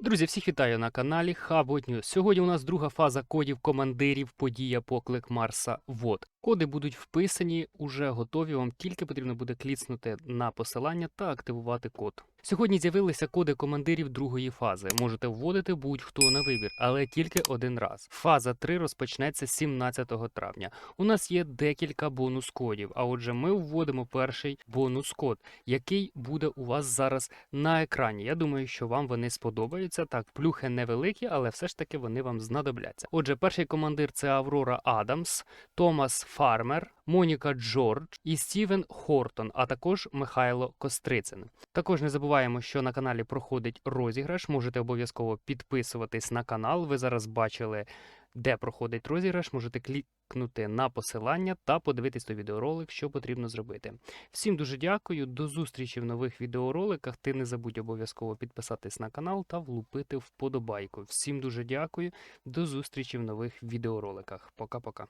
Друзі, всіх вітаю на каналі Хабот News. Сьогодні у нас друга фаза кодів командирів подія поклик Марса ВОД. Коди будуть вписані, уже готові. Вам тільки потрібно буде кліцнути на посилання та активувати код. Сьогодні з'явилися коди командирів другої фази. Можете вводити будь-хто на вибір, але тільки один раз. Фаза 3 розпочнеться 17 травня. У нас є декілька бонус кодів. А отже, ми вводимо перший бонус код, який буде у вас зараз на екрані. Я думаю, що вам вони сподобаються. Так, плюхи невеликі, але все ж таки вони вам знадобляться. Отже, перший командир це Аврора Адамс, Томас Фармер, Моніка Джордж і Стівен Хортон, а також Михайло Кострицин. Також не забуваємо, що на каналі проходить розіграш. Можете обов'язково підписуватись на канал. Ви зараз бачили, де проходить розіграш. Можете клікнути на посилання та подивитись той відеоролик, що потрібно зробити. Всім дуже дякую. До зустрічі в нових відеороликах. Ти не забудь обов'язково підписатись на канал та влупити вподобайку. Всім дуже дякую. До зустрічі в нових відеороликах. Пока-пока.